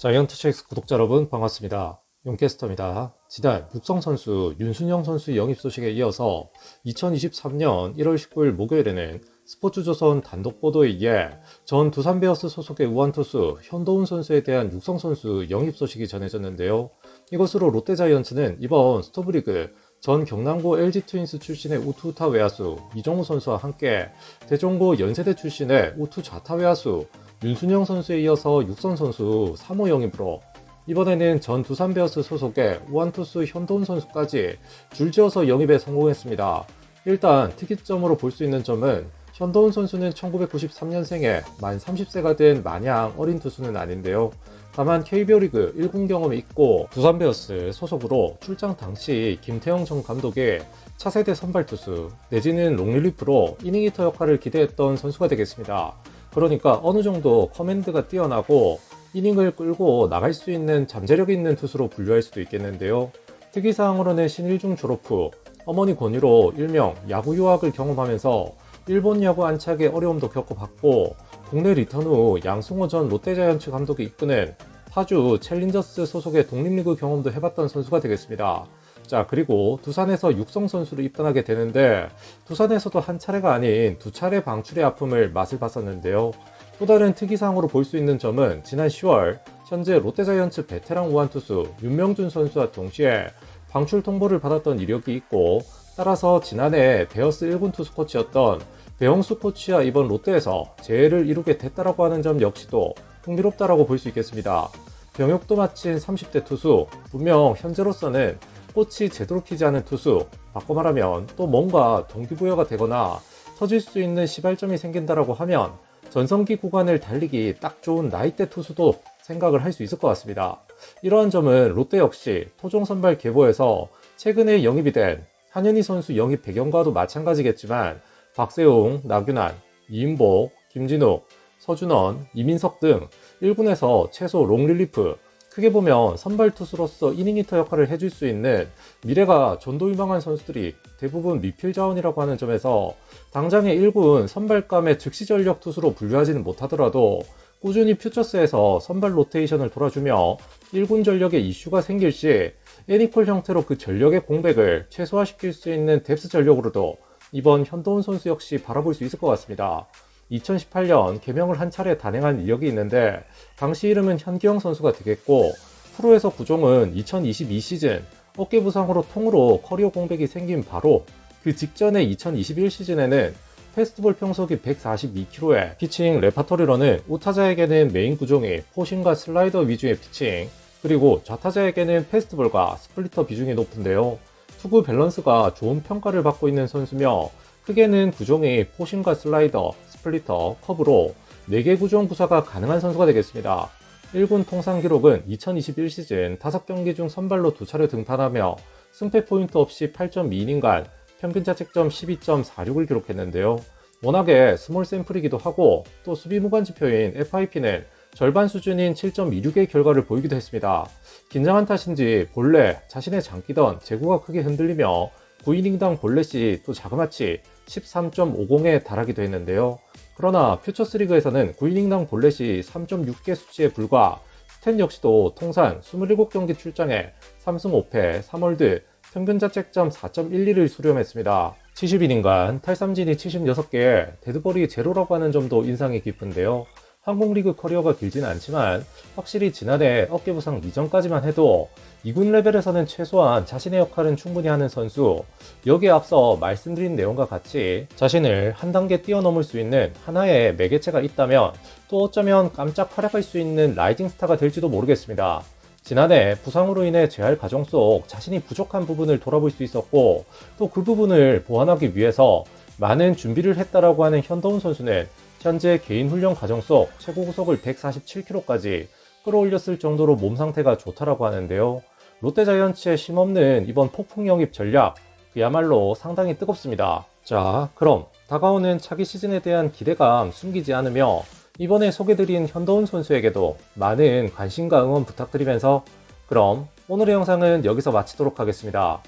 자이언트체스 구독자 여러분 반갑습니다. 용캐스터입니다. 지난 육성 선수 윤순영 선수 영입 소식에 이어서 2023년 1월 19일 목요일에는 스포츠조선 단독 보도에 의해 전 두산베어스 소속의 우한투수 현도훈 선수에 대한 육성 선수 영입 소식이 전해졌는데요. 이것으로 롯데자이언츠는 이번 스토브리그 전 경남고 LG 트윈스 출신의 우투타 외야수 이정우 선수와 함께 대종고 연세대 출신의 우투 좌타 외야수 윤순영 선수에 이어서 육선 선수 3호 영입으로 이번에는 전 두산베어스 소속의 우한투수 현도훈 선수까지 줄지어서 영입에 성공했습니다. 일단 특이점으로 볼 수 있는 점은 현도훈 선수는 1993년생에 만 30세가 된 마냥 어린 투수는 아닌데요. 다만 KBO 리그 1군 경험이 있고 두산베어스 소속으로 출장 당시 김태형 전 감독의 차세대 선발 투수 내지는 롱릴리프로 이닝 히터 역할을 기대했던 선수가 되겠습니다. 그러니까 어느 정도 커맨드가 뛰어나고 이닝을 끌고 나갈 수 있는 잠재력 있는 투수로 분류할 수도 있겠는데요. 특이사항으로는 신일중 졸업 후 어머니 권유로 일명 야구 유학을 경험하면서 일본 야구 안착에 어려움도 겪어봤고 국내 리턴 후 양승호 전 롯데자이언츠 감독이 이끄는 파주 챌린저스 소속의 독립리그 경험도 해봤던 선수가 되겠습니다. 자, 그리고 두산에서 육성 선수로 입단하게 되는데 두산에서도 한 차례가 아닌 두 차례 방출의 아픔을 맛을 봤었는데요. 또 다른 특이사항으로 볼 수 있는 점은 지난 10월 현재 롯데자이언츠 베테랑 우한 투수 윤명준 선수와 동시에 방출 통보를 받았던 이력이 있고 따라서 지난해 베어스 1군 투수 코치였던 배영수 코치와 이번 롯데에서 재해를 이루게 됐다라고 하는 점 역시도 흥미롭다라고 볼 수 있겠습니다. 병역도 마친 30대 투수, 분명 현재로서는 꽃이 제대로 피지 않은 투수, 바꿔 말하면 또 뭔가 동기부여가 되거나 터질 수 있는 시발점이 생긴다라고 하면 전성기 구간을 달리기 딱 좋은 나이대 투수도 생각을 할 수 있을 것 같습니다. 이러한 점은 롯데 역시 토종 선발 계보에서 최근에 영입이 된 한현희 선수 영입 배경과도 마찬가지겠지만 박세웅, 나균환, 이인복, 김진욱, 서준원, 이민석 등 1군에서 최소 롱릴리프, 크게 보면 선발 투수로서 이닝 히터 역할을 해줄 수 있는 미래가 전도유망한 선수들이 대부분 미필 자원이라고 하는 점에서 당장의 1군 선발감의 즉시 전력 투수로 분류하지는 못하더라도 꾸준히 퓨처스에서 선발 로테이션을 돌아주며 1군 전력에 이슈가 생길 시 애니콜 형태로 그 전력의 공백을 최소화시킬 수 있는 뎁스 전력으로도 이번 현도훈 선수 역시 바라볼 수 있을 것 같습니다. 2018년 개명을 한 차례 단행한 이력이 있는데 당시 이름은 현기영 선수가 되겠고 프로에서 구종은 2022 시즌 어깨 부상으로 통으로 커리어 공백이 생긴 바로 그 직전의 2021 시즌에는 페스티벌 평속이 142km에 피칭 레파토리로는 우타자에게는 메인 구종이 포신과 슬라이더 위주의 피칭 그리고 좌타자에게는 페스티벌과 스플리터 비중이 높은데요. 투구 밸런스가 좋은 평가를 받고 있는 선수며 크게는 구종이 포신과 슬라이더, 스플리터, 컵으로 4개 구종 구사가 가능한 선수가 되겠습니다. 1군 통상 기록은 2021 시즌 5경기 중 선발로 두 차례 등판하며 승패 포인트 없이 8.2이닝간 평균 자책점 12.46을 기록했는데요. 워낙에 스몰 샘플이기도 하고 또 수비 무관 지표인 FIP는 절반 수준인 7.26의 결과를 보이기도 했습니다. 긴장한 탓인지 본래 자신의 장기던 제구가 크게 흔들리며 9이닝당 볼넷이 또 자그마치 13.50에 달하기도 했는데요. 그러나 퓨처스리그에서는 9이닝당 볼넷이 3.6개 수치에 불과 스탠 역시도 통산 27경기 출장에 3승 5패 3월드 평균 자책점 4.12를 수렴했습니다. 70이닝간 탈삼진이 76개에 데드볼이 제로라고 하는 점도 인상이 깊은데요. 한국 리그 커리어가 길지는 않지만 확실히 지난해 어깨 부상 이전까지만 해도 2군 레벨에서는 최소한 자신의 역할은 충분히 하는 선수 여기에 앞서 말씀드린 내용과 같이 자신을 한 단계 뛰어넘을 수 있는 하나의 매개체가 있다면 또 어쩌면 깜짝 활약할 수 있는 라이징 스타가 될지도 모르겠습니다. 지난해 부상으로 인해 재활 과정 속 자신이 부족한 부분을 돌아볼 수 있었고 또 그 부분을 보완하기 위해서 많은 준비를 했다라고 하는 현도훈 선수는 현재 개인 훈련 과정 속 최고 구속을 147km까지 끌어올렸을 정도로 몸 상태가 좋다라고 하는데요. 롯데자이언츠의 심없는 이번 폭풍 영입 전략 그야말로 상당히 뜨겁습니다. 자, 그럼 다가오는 차기 시즌에 대한 기대감 숨기지 않으며 이번에 소개드린 현도훈 선수에게도 많은 관심과 응원 부탁드리면서 그럼 오늘의 영상은 여기서 마치도록 하겠습니다.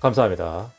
감사합니다.